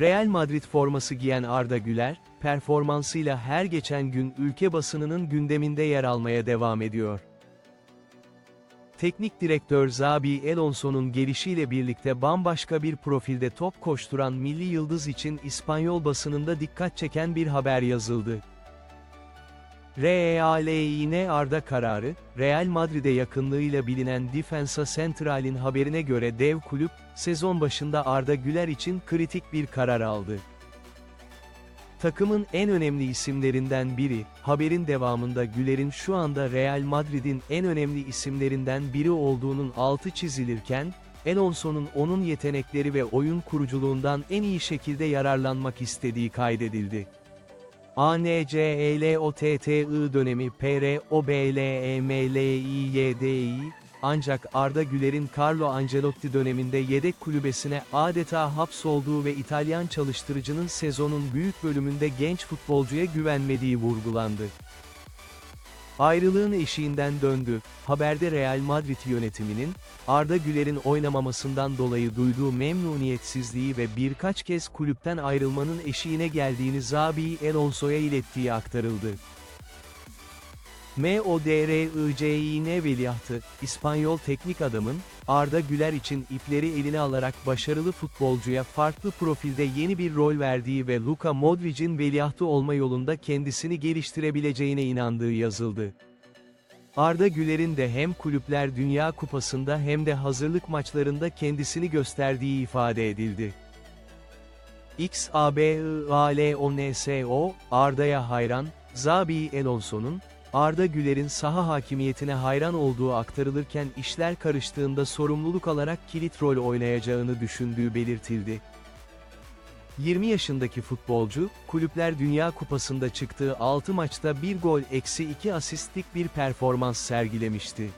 Real Madrid forması giyen Arda Güler, performansıyla her geçen gün ülke basınının gündeminde yer almaya devam ediyor. Teknik direktör Xabi Alonso'nun gelişiyle birlikte bambaşka bir profilde top koşturan milli yıldız için İspanyol basınında dikkat çeken bir haber yazıldı. REAL'in Arda kararı, Real Madrid'e yakınlığıyla bilinen Defensa Central'in haberine göre dev kulüp, sezon başında Arda Güler için kritik bir karar aldı. Takımın en önemli isimlerinden biri, haberin devamında Güler'in şu anda Real Madrid'in en önemli isimlerinden biri olduğunun altı çizilirken, Alonso'nun onun yetenekleri ve oyun kuruculuğundan en iyi şekilde yararlanmak istediği kaydedildi. ANCELOTTI dönemi PROBLEMLIYDI, ancak Arda Güler'in Carlo Ancelotti döneminde yedek kulübesine adeta hapsolduğu ve İtalyan çalıştırıcının sezonun büyük bölümünde genç futbolcuya güvenmediği vurgulandı. Ayrılığın eşiğinden döndü. Haberde Real Madrid yönetiminin, Arda Güler'in oynamamasından dolayı duyduğu memnuniyetsizliği ve birkaç kez kulüpten ayrılmanın eşiğine geldiğini Xabi Alonso'ya ilettiği aktarıldı. MODRICİN veliahtı, İspanyol teknik adamın, Arda Güler için ipleri eline alarak başarılı futbolcuya farklı profilde yeni bir rol verdiği ve Luka Modric'in veliahtı olma yolunda kendisini geliştirebileceğine inandığı yazıldı. Arda Güler'in de hem Kulüpler Dünya Kupası'nda hem de hazırlık maçlarında kendisini gösterdiği ifade edildi. XABIALONSO, Arda'ya hayran, Xabi Alonso'nun, Arda Güler'in saha hakimiyetine hayran olduğu aktarılırken işler karıştığında sorumluluk alarak kilit rol oynayacağını düşündüğü belirtildi. 20 yaşındaki futbolcu, Kulüpler Dünya Kupası'nda çıktığı 6 maçta 1 gol eksi 2 asistlik bir performans sergilemişti.